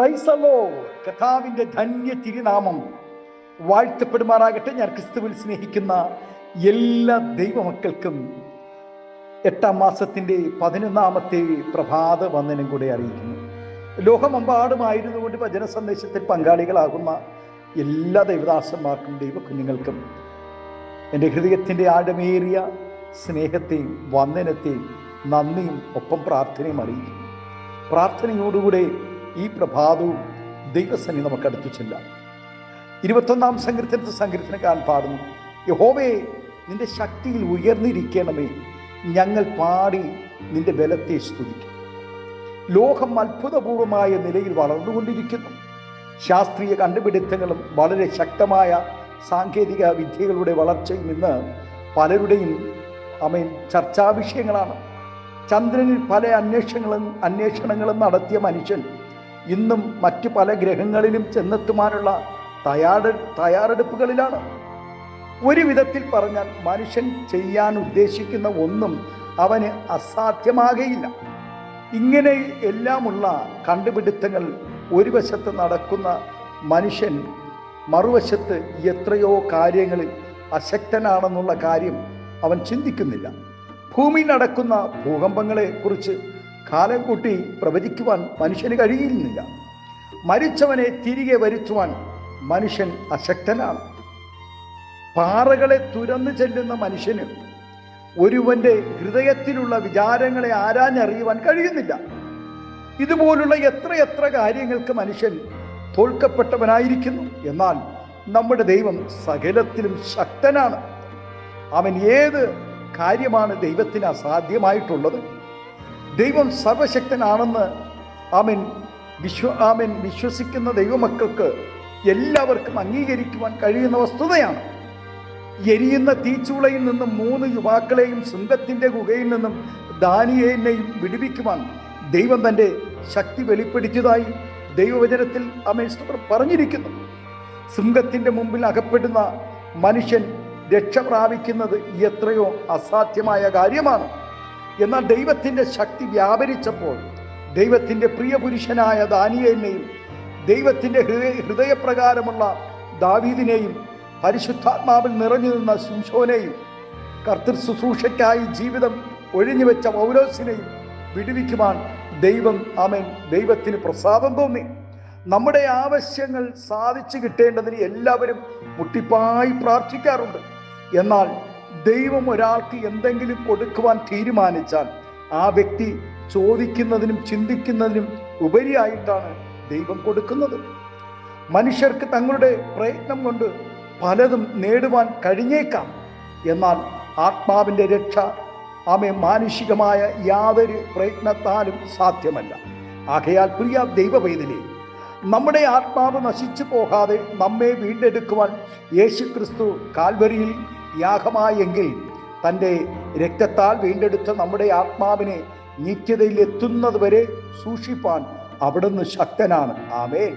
പ്രൈസലോ കഥാവിന്റെ ധന്യ തിരുനാമം വാഴ്ത്തപ്പെടുമാറാകട്ടെ. ഞാൻ ക്രിസ്തുവിൽ സ്നേഹിക്കുന്ന എല്ലാ ദൈവമക്കൾക്കും എട്ടാം മാസത്തിന്റെ പതിനൊന്നാമത്തെ പ്രഭാത വന്ദനം കൂടെ അറിയിക്കുന്നു. ലോകമെമ്പാടുമായിരുന്നുകൊണ്ട് വചന സന്ദേശത്തിൽ പങ്കാളികളാകുന്ന എല്ലാ ദൈവദാസന്മാർക്കും ദൈവകുഞ്ഞുങ്ങൾക്കും എന്റെ ഹൃദയത്തിന്റെ ആഴമേറിയ സ്നേഹത്തെയും വന്ദനത്തെയും നന്ദിയും ഒപ്പം പ്രാർത്ഥനയും അറിയിക്കുന്നു. പ്രാർത്ഥനയോടുകൂടെ ഈ പ്രഭാതവും ദൈവസന്നി നമുക്ക് അടുത്തു ചെല്ലാം. ഇരുപത്തൊന്നാം സങ്കീർത്തനത്തിൽ സങ്കീർത്തനക്കാരൻ പാടുന്നു. യഹോവേ നിന്റെ ശക്തിയിൽ ഉയർന്നിരിക്കണമേ. ഞങ്ങൾ പാടി നിന്റെ ബലത്തെ സ്തുതിക്കും. ലോകം അത്ഭുതപൂർവമായ നിലയിൽ വളർന്നുകൊണ്ടിരിക്കുന്നു. ശാസ്ത്രീയ കണ്ടുപിടുത്തങ്ങളും വളരെ ശക്തമായ സാങ്കേതിക വിദ്യകളുടെ വളർച്ചയും ഇന്ന് പലരുടെയും അമേൻ ചർച്ചാവിഷയങ്ങളാണ്. ചന്ദ്രനിൽ പല അന്വേഷണങ്ങളും അന്വേഷണങ്ങളും നടത്തിയ മനുഷ്യൻ ഇന്നും മറ്റു പല ഗ്രഹങ്ങളിലും ചെന്നെത്തുവാനുള്ള തയ്യാറ തയ്യാറെടുപ്പുകളിലാണ്. ഒരു വിധത്തിൽ പറഞ്ഞാൽ മനുഷ്യൻ ചെയ്യാൻ ഉദ്ദേശിക്കുന്ന ഒന്നും അവന് അസാധ്യമാകയില്ല. ഇങ്ങനെ എല്ലാമുള്ള കണ്ടുപിടുത്തങ്ങൾ ഒരു വശത്ത് നടക്കുന്ന മനുഷ്യൻ മറുവശത്ത് എത്രയോ കാര്യങ്ങളിൽ അശക്തനാണെന്നുള്ള കാര്യം അവൻ ചിന്തിക്കുന്നില്ല. ഭൂമി നടക്കുന്ന ഭൂകമ്പങ്ങളെ കുറിച്ച് കാലം കൂട്ടി പ്രവചിക്കുവാൻ മനുഷ്യന് കഴിയുന്നില്ല. മരിച്ചവനെ തിരികെ വരുത്തുവാൻ മനുഷ്യൻ അശക്തനാണ്. പാറകളെ തുരന്നു ചെല്ലുന്ന മനുഷ്യന് ഒരുവന്റെ ഹൃദയത്തിലുള്ള വിചാരങ്ങളെ ആരാഞ്ഞറിയുവാൻ കഴിയുന്നില്ല. ഇതുപോലുള്ള എത്ര എത്ര കാര്യങ്ങൾക്ക് മനുഷ്യൻ തോൽക്കപ്പെട്ടവനായിരിക്കുന്നു. എന്നാൽ നമ്മുടെ ദൈവം സകലത്തിലും ശക്തനാണ്. അവൻ ഏത് കാര്യമാണ് ദൈവത്തിന് അസാധ്യമായിട്ടുള്ളത്? ദൈവം സർവശക്തനാണെന്ന് ആമൻ. വിശ്വ ആമൻ. വിശ്വസിക്കുന്ന ദൈവമക്കൾക്ക് എല്ലാവർക്കും അംഗീകരിക്കുവാൻ കഴിയുന്ന വസ്തുതയാണ്. എരിയുന്ന തീച്ചൂളയിൽ നിന്നും മൂന്ന് യുവാക്കളെയും സിംഹത്തിന്റെ ഗുഹയിൽ നിന്നും ദാനിയേനെയും വിടുവിക്കുവാൻ ദൈവം തന്റെ ശക്തി വെളിപ്പെടുത്തിയതായി ദൈവവചനത്തിൽ അമേശ്വർ പറഞ്ഞിരിക്കുന്നു. സിംഹത്തിന്റെ മുമ്പിൽ അകപ്പെടുന്ന മനുഷ്യൻ രക്ഷ പ്രാപിക്കുന്നത് എത്രയോ അസാധ്യമായ കാര്യമാണ്. എന്നാൽ ദൈവത്തിന്റെ ശക്തി വ്യാപരിച്ചപ്പോൾ ദൈവത്തിന്റെ പ്രിയപുരുഷനായ ദാനിയേനെയും ദൈവത്തിന്റെ ഹൃദയ ഹൃദയപ്രകാരമുള്ള ദാവീദിനെയും പരിശുദ്ധാത്മാവിൽ നിറഞ്ഞു നിന്ന ശിംഷോനെയും കർത്തൃ ശുശ്രൂഷയ്ക്കായി ജീവിതം ഒഴിഞ്ഞുവെച്ച പൗലോസിനെയും വിടുവിക്കുവാൻ ദൈവം അമൻ ദൈവത്തിന് പ്രസാദം തോന്നി. നമ്മുടെ ആവശ്യങ്ങൾ സാധിച്ചു കിട്ടേണ്ടതിന് എല്ലാവരും മുട്ടിപ്പായി പ്രാർത്ഥിക്കാറുണ്ട്. എന്നാൽ ദൈവം ഒരാൾക്ക് എന്തെങ്കിലും കൊടുക്കുവാൻ തീരുമാനിച്ചാൽ ആ വ്യക്തി ചോദിക്കുന്നതിനും ചിന്തിക്കുന്നതിനും ഉപരിയായിട്ടാണ് ദൈവം കൊടുക്കുന്നത്. മനുഷ്യർക്ക് തങ്ങളുടെ പ്രയത്നം കൊണ്ട് പലതും നേടുവാൻ കഴിഞ്ഞേക്കാം. എന്നാൽ ആത്മാവിന്റെ രക്ഷ ആമെ മാനുഷികമായ യാതൊരു പ്രയത്നത്താലും സാധ്യമല്ല. ആകയാൽ പ്രിയ ദൈവവൈതലേ നമ്മുടെ ആത്മാവ് നശിച്ചു പോകാതെ നമ്മെ വീണ്ടെടുക്കുവാൻ യേശു ക്രിസ്തു കാൽവരിയിൽ യാഗമായെങ്കിൽ തന്റെ രക്തത്താൽ വീണ്ടെടുത്ത നമ്മുടെ ആത്മാവിനെ നിത്യതയിൽ എത്തുന്നത് വരെ സൂക്ഷിപ്പാൻ അവിടുന്ന് ശക്തനാണ്. ആമേൻ.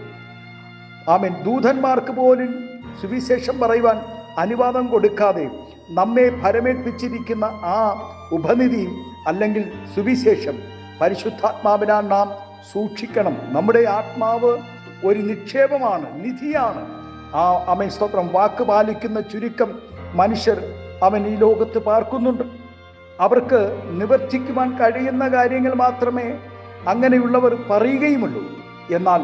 ആമേൻ. ദൂതന്മാർക്ക് പോലും സുവിശേഷം പറയുവാൻ അനുവാദം കൊടുക്കാതെ നമ്മെ ഭരമേൽപ്പിച്ചിരിക്കുന്ന ആ ഉപനിധി അല്ലെങ്കിൽ സുവിശേഷം പരിശുദ്ധാത്മാവിനാൽ നാം സൂക്ഷിക്കണം. നമ്മുടെ ആത്മാവ് ഒരു നിക്ഷേപമാണ് നിധിയാണ്. ആ അമേ സ്തോത്രം. വാക്ക് പാലിക്കുന്ന ചുരുക്കം മനുഷ്യർ അവൻ ഈ ലോകത്ത് പാർക്കുന്നുണ്ട്. അവർക്ക് നിവർത്തിക്കുവാൻ കഴിയുന്ന കാര്യങ്ങൾ മാത്രമേ അങ്ങനെയുള്ളവർ പറയുകയുമുള്ളൂ. എന്നാൽ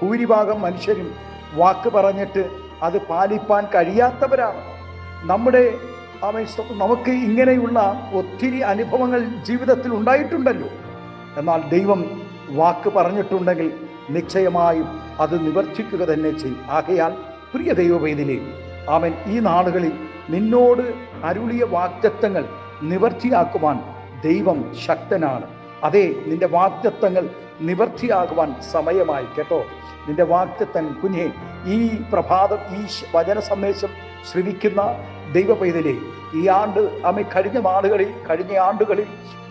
ഭൂരിഭാഗം മനുഷ്യരും വാക്ക് പറഞ്ഞിട്ട് അത് പാലിപ്പാൻ കഴിയാത്തവരാണ്. നമ്മുടെ നമുക്ക് ഇങ്ങനെയുള്ള ഒത്തിരി അനുഭവങ്ങൾ ജീവിതത്തിൽ ഉണ്ടായിട്ടുണ്ടല്ലോ. എന്നാൽ ദൈവം വാക്ക് പറഞ്ഞിട്ടുണ്ടെങ്കിൽ നിശ്ചയമായും അത് നിവർത്തിക്കുക തന്നെ ചെയ്യും. ആകയാൽ പ്രിയ ദൈവവേദിലെ അവൻ ഈ നാളുകളിൽ നിന്നോട് അരുളിയ വാഗ്ദത്തങ്ങൾ നിവർത്തിയാക്കുവാൻ ദൈവം ശക്തനാണ്. അതെ നിന്റെ വാഗ്ദത്തങ്ങൾ നിവർത്തിയാകുവാൻ സമയമായി കേട്ടോ. നിന്റെ വാഗ്ദത്തൻ കുഞ്ഞെ ഈ പ്രഭാതം ഈ വചന സന്ദേശം ശ്രവിക്കുന്ന ദൈവ പൈതലേ ഈ ആണ്ട് അമ്മ കഴിഞ്ഞ നാളുകളിൽ കഴിഞ്ഞ ആണ്ടുകളിൽ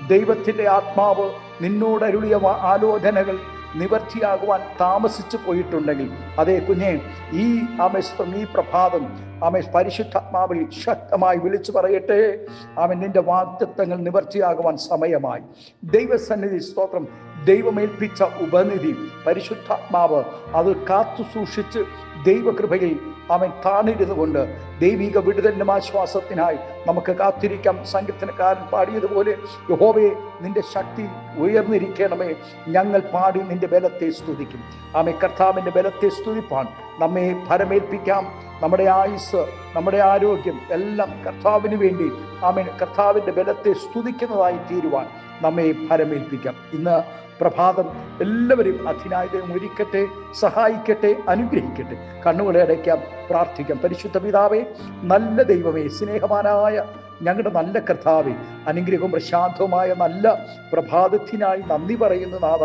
ദൈവത്തിന്റെ ആത്മാവ് നിന്നോടരുളിയ ആലോചനകൾ നിവർത്തിയാകുവാൻ താമസിച്ചു പോയിട്ടുണ്ടെങ്കിൽ അതേ കുഞ്ഞെ ഈ ആമസ്തം ഈ പ്രഭാതം ആമേ പരിശുദ്ധാത്മാവിൽ ശക്തമായി വിളിച്ചു പറയട്ടെ. ആമൻ നിന്റെ വാഗ്ദത്തങ്ങൾ നിവർത്തിയാകുവാൻ സമയമായി. ദൈവസന്നിധി സ്തോത്രം ദൈവമേൽപ്പിച്ച ഉപനിധി പരിശുദ്ധാത്മാവ് അത് കാത്തു സൂക്ഷിച്ച് ദൈവകൃപയിൽ അവൻ താണിരുന്നു കൊണ്ട് ദൈവിക വിടുതലിനും ആശ്വാസത്തിനായി നമുക്ക് കാത്തിരിക്കാം. സംഗീതനക്കാരൻ പാടിയതുപോലെ യഹോവയെ നിന്റെ ശക്തി ഉയർന്നിരിക്കണമേ. ഞങ്ങൾ പാടി നിന്റെ ബലത്തെ സ്തുതിക്കും. ആമേ കർത്താവിന്റെ ബലത്തെ സ്തുതിപ്പാൻ നമ്മെ ഫലമേൽപ്പിക്കാം നമ്മുടെ ആയുസ് നമ്മുടെ ആരോഗ്യം എല്ലാം കർത്താവിന് വേണ്ടി ആമേ കർത്താവിന്റെ ബലത്തെ സ്തുതിക്കുന്നതായി തീരുവാൻ നമ്മെ ഫലമേൽപ്പിക്കാം ഇന്ന് പ്രഭാതം എല്ലാവരും അധിനായകം ഒരുക്കട്ടെ സഹായിക്കട്ടെ അനുഗ്രഹിക്കട്ടെ. കണ്ണുകളെ അടയ്ക്കാം പ്രാർത്ഥിക്കാം. പരിശുദ്ധ പിതാവേ നല്ല ദൈവമേ സ്നേഹവാനായ ഞങ്ങളുടെ നല്ല കർത്താവെ അനുഗ്രഹവും പ്രശാന്തവുമായ നല്ല പ്രഭാതത്തിനായി നന്ദി പറയുന്ന നാഥ.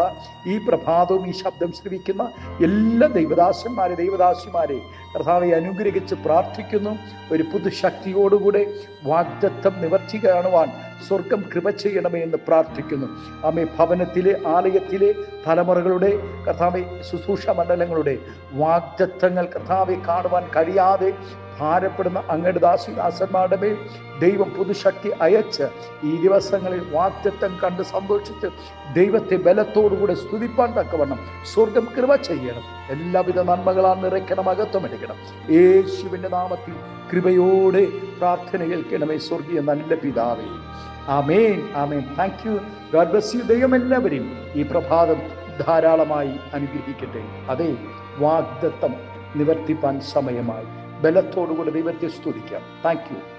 ഈ പ്രഭാതവും ഈ ശബ്ദം ശ്രവിക്കുന്ന എല്ലാ ദൈവദാസന്മാരെ ദൈവദാസിമാരെ കർത്താവെ അനുഗ്രഹിച്ച് പ്രാർത്ഥിക്കുന്നു. ഒരു പുതുശക്തിയോടുകൂടെ വാഗ്ദത്തം നിവർത്തി കാണുവാൻ സ്വർഗം കൃപ ചെയ്യണമേ എന്ന് പ്രാർത്ഥിക്കുന്നു. ആമേ ഭവനത്തിലെ ആലയത്തിലെ തലമുറകളുടെ കർത്താവെ ശുശ്രൂഷ മണ്ഡലങ്ങളുടെ വാഗ്ദത്തങ്ങൾ കഥാവെ കാണുവാൻ കഴിയാതെ ഭാരപ്പെടുന്ന അങ്ങയുടെ ദാസിദാസന്മാരുടെ മേൽ ദൈവം പുതുശക്തി അയച്ച് ഈ ദിവസങ്ങളിൽ വാക്തത്വം കണ്ട് സന്തോഷിച്ച് ദൈവത്തെ ബലത്തോടുകൂടെ സ്തുതിപ്പാൻ തക്കവണ്ണം സ്വർഗം കൃപ ചെയ്യണം. എല്ലാവിധ നന്മകളാൽ നിറയ്ക്കണം അകത്വം എടുക്കണം യേശുവിന്റെ നാമത്തിൽ കൃപയോടെ പ്രാർത്ഥന കേൾക്കണമേ സ്വർഗീയ നല്ല പിതാവേ. ആമേൻ ആമേൻ. Thank you God bless you ദൈവം എല്ലാവരും ഈ പ്രഭാതം ധാരാളമായി അനുഗ്രഹിക്കട്ടെ. അതെ വാഗ്ദത്തം നിവർത്തിപ്പാൻ സമയമായി. ബലത്തോടുകൂടി ദൈവത്തെ സ്തുതിക്കാം. Thank you